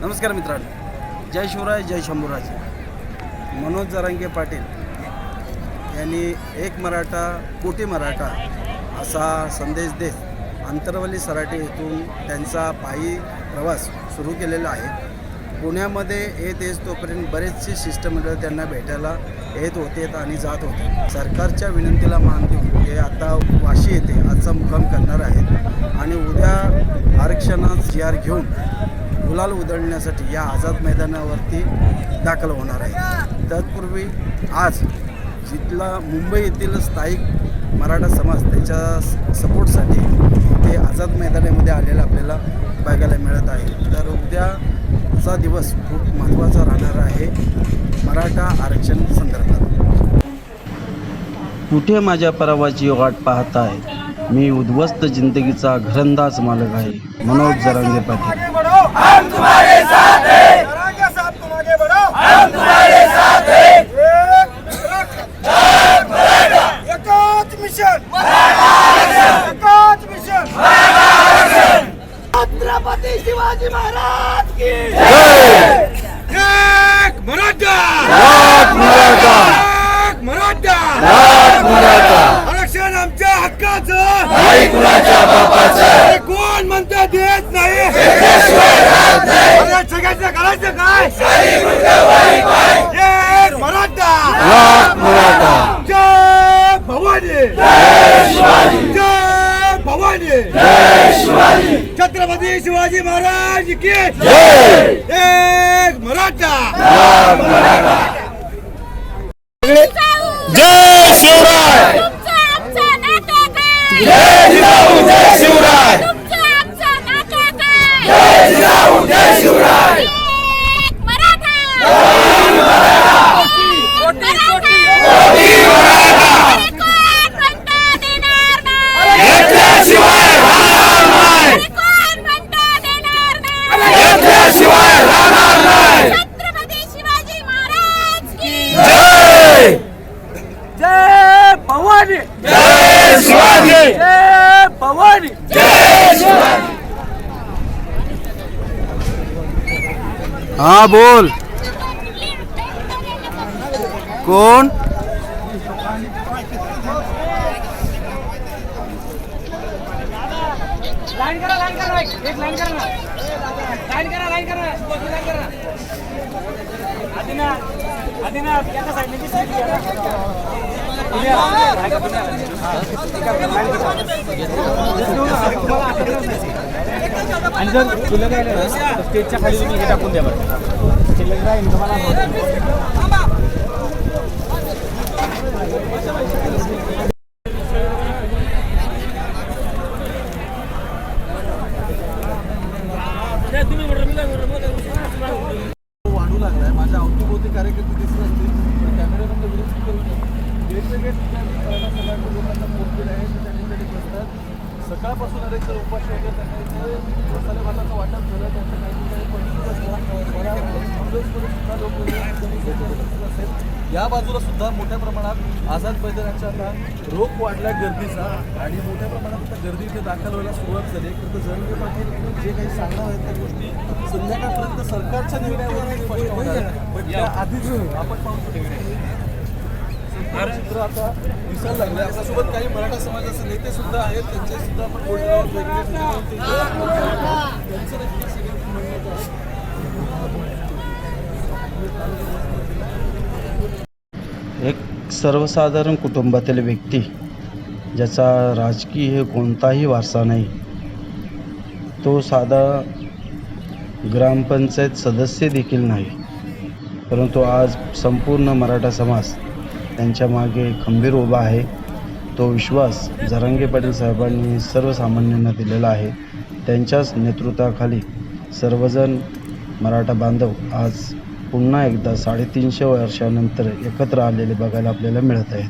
नमस्कार मित्रांनो. जय शिवराय जय शंभूराज. मनोज जरांगे पाटील यांनी एक मराठा कोटी मराठा असा संदेश देत आंतरवली सराटे येथून त्यांचा पायी प्रवास सुरू केलेला आहे. पुण्यामध्ये येत येत तोपर्यंत बरेचसे शिष्टमंडळ त्यांना भेटायला येत होते आणि जात होते. सरकारच्या विनंतीला मान देऊन ते आता वाशी येथे आजचा मुक्काम करणार आहेत. आणि उद्या आरक्षणात जी आर घेऊन गुलाल उधळण्यासाठी या आझाद मैदानावरती दाखल होणार आहे. तत्पूर्वी आज जिथला मुंबई येथील स्थायिक मराठा समाज त्याच्या सपोर्टसाठी ते आझाद मैदानामध्ये आलेलं आपल्याला बघायला मिळत आहे. तर उद्याचा दिवस खूप महत्त्वाचा राहणार आहे मराठा आरक्षण संदर्भात. कुठे माझ्या परावाची वाट पाहताय? मी उद्ध्वस्त जिंदगीचा घरंदाज मालक आहे. मनोज जरांगे पाटील. जरांगे साहब तुम आगे बढ़ो। हम तुम्हारे साथ हैं। एकाच मिशन। एकाच मिशन। छत्रपती शिवाजी महाराज की। एक मराठा। एक मराठा आमच्या हक्काचं अरे कोण म्हणतं देत नाही अरे सगळ्यांचं करायचं काय एक मराठा जय भवानी जय भवानी छत्रपती शिवाजी महाराज की एक मराठा जय शिवराय जय जिजाऊ जय शिवराय जय जिजाऊ जय शिवराय घेतल्याशिवाय राहणार नाही घेतल्याशिवाय राहणार नाही छत्रपती शिवाजी महाराज की जय जय भवानी जय शिवाजी जय भवानी. जय शिवाजी हा बोल. कोण? लाईन करा लाईन करा. एक लाईन करा लाईन करा लाईन करा लाईन करा. आदिनाथ आदिनाथ एका साईडने आणि जर शिल्लक राहिले ना तर स्टेजच्या खाली तुम्ही हे टाकून द्या बरं. शिल्लक राहील तुम्हाला वाढू लागलाय. माझ्या अवतीभोवती कार्यकर्ते दिसत असतील पण कॅमेरामॅनला विनंती करू लोकांना पोहोचलेले आहे त्या ठिकाणी बसतात सकाळपासून अनेक जर उपास वगैरे त्यांना इथे मसाले भाताचं वाटप झालं त्यांच्या काही ठिकाणी पंचवीस सुद्धा लोक असेल. या बाजूला सुद्धा मोठ्या प्रमाणात आझाद मैदानाच्या आता रोग वाढला गर्दीचा आणि मोठ्या प्रमाणात आता गर्दी इथे दाखल व्हायला सुरुवात झाली. तर जरंगे पाटील जे काही सांगणार आहेत त्या गोष्टी संध्याकाळपर्यंत सरकारच्या निर्णयावर स्पष्ट होणार पण आधीच आपण पाहू शकतो. चित्र आता दिसायला आपल्यासोबत काही मराठा समाजाचे नेते सुद्धा आहेत. त्यांचे सुद्धा आपण बोलणार आहोत त्यांचं नक्की एक सर्वसाधारण कुटुंबातील व्यक्ती ज्याचा राजकीय कोणताही वारसा नाही तो साधा ग्रामपंचायत सदस्य देखील नाही. परंतु आज संपूर्ण मराठा समाज त्यांच्या मागे खंबीर उभा आहे. तो विश्वास झरंगे पाटील साहेबांनी सर्वसामान्यांना दिलेला आहे. त्यांच्याच नेतृत्वाखाली सर्वजण मराठा बांधव आज पुन्हा एकदा साडेतीनशे वर्षानंतर एकत्र आलेले बघायला आपल्याला मिळत आहेत.